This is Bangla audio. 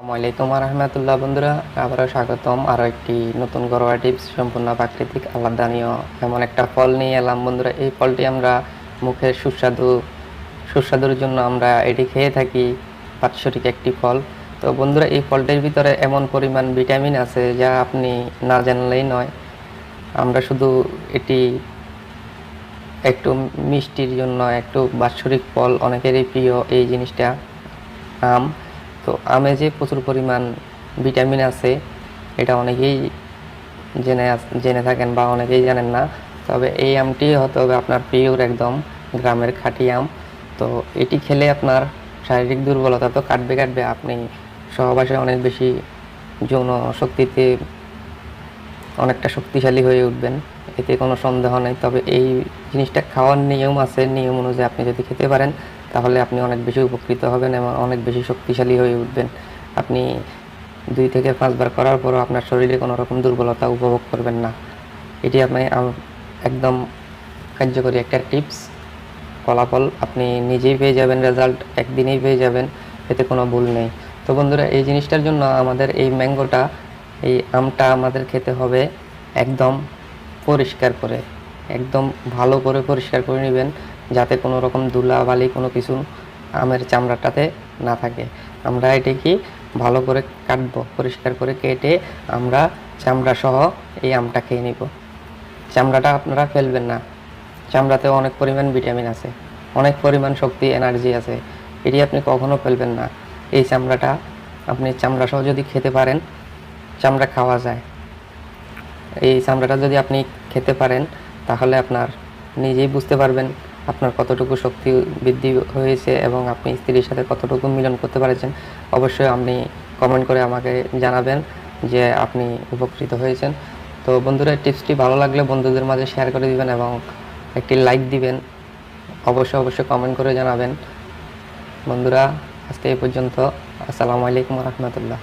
আসসালামাইকুম রহমতুল্লাহ বন্ধুরা, আবারও স্বাগতম আরও একটি নতুন ঘরোয়া টিপস, সম্পূর্ণ প্রাকৃতিক আহ্লাদনীয় এমন একটা ফল নিয়ে এলাম বন্ধুরা। এই ফলটি আমরা মুখের সুস্বাদু, সুস্বাদুর জন্য আমরা এটি খেয়ে থাকি বাৎসরিক একটি ফল। তো বন্ধুরা, এই ফলটির ভিতরে এমন পরিমাণ ভিটামিন আছে যা আপনি না জানলেই নয়। আমরা শুধু এটি একটু মিষ্টির জন্য, একটু বাৎসরিক ফল, অনেকেরই প্রিয় এই জিনিসটা। আম তো আমে যে প্রচুর পরিমাণ ভিটামিন আছে, এটা অনেকেই জেনে জেনে থাকেন বা অনেকেই জানেন না। তবে এই আমটি হতে হবে আপনার পিওর একদম গ্রামের খাঁটি আম। তো এটি খেলে আপনার শারীরিক দুর্বলতা তো কাটবে কাটবে, আপনি সহবাসে অনেক বেশি যৌন শক্তিতে অনেকটা শক্তিশালী হয়ে উঠবেন, এতে কোনো সন্দেহ নেই। তবে এই জিনিসটা খাওয়ার নিয়ম আছে, নিয়ম অনুযায়ী আপনি যদি খেতে পারেন তাহলে আপনি অনেক বেশি উপকৃত হবেন এবং অনেক বেশি শক্তিশালী হয়ে উঠবেন। আপনি দুই থেকে পাঁচবার করার পরও আপনার শরীরে কোনো রকম দুর্বলতা উপভোগ করবেন না। এটি আপনি একদম কার্যকরী একটা টিপস। ফলাফল আপনি নিজেই পেয়ে যাবেন রেজাল্ট একদিনেই পেয়ে যাবেন, এতে কোনো ভুল নেই। তো বন্ধুরা, এই জিনিসটার জন্য আমাদের এই ম্যাঙ্গোটা, এই আমটা আমাদের খেতে হবে একদম পরিষ্কার করে, একদম ভালো করে পরিষ্কার করে নেবেন। যাতে কোনো রকম ধুলা বালি কোনো কিছু আমের চামড়াটাতে না থাকে। আমরা এটি কি ভালো করে কাটবো, পরিষ্কার করে কেটে আমরা চামড়া সহ এই আমটা খেয়ে নিব। চামড়াটা আপনারা ফেলবেন না। চামড়াতেও অনেক পরিমাণ ভিটামিন আছে, অনেক পরিমাণ শক্তি, এনার্জি আছে। এটি আপনি কখনো ফেলবেন না। এই চামড়াটা আপনি চামড়া সহ যদি খেতে পারেন, চামড়া খাওয়া যায়। এই চামড়াটা যদি আপনি খেতে পারেন, তাহলে আপনার নিজেই বুঝতে পারবেন আপনার কতটুকু শক্তি বৃদ্ধি হয়েছে এবং আপনি স্ত্রীর সাথে কতটুকু মিলন করতে পারেছেন, অবশ্যই আপনি কমেন্ট করে আমাকে জানাবেন যে আপনি উপকৃত হয়েছেন। তো বন্ধুরা টিপসটি ভালো লাগলে বন্ধুদের মাঝে শেয়ার করে দিবেন এবং একটি লাইক দিবেন। অবশ্যই অবশ্যই কমেন্ট করে জানাবেন। বন্ধুরা, আজকে এই পর্যন্ত। আসসালামু আলাইকুম রহমতুল্লাহ।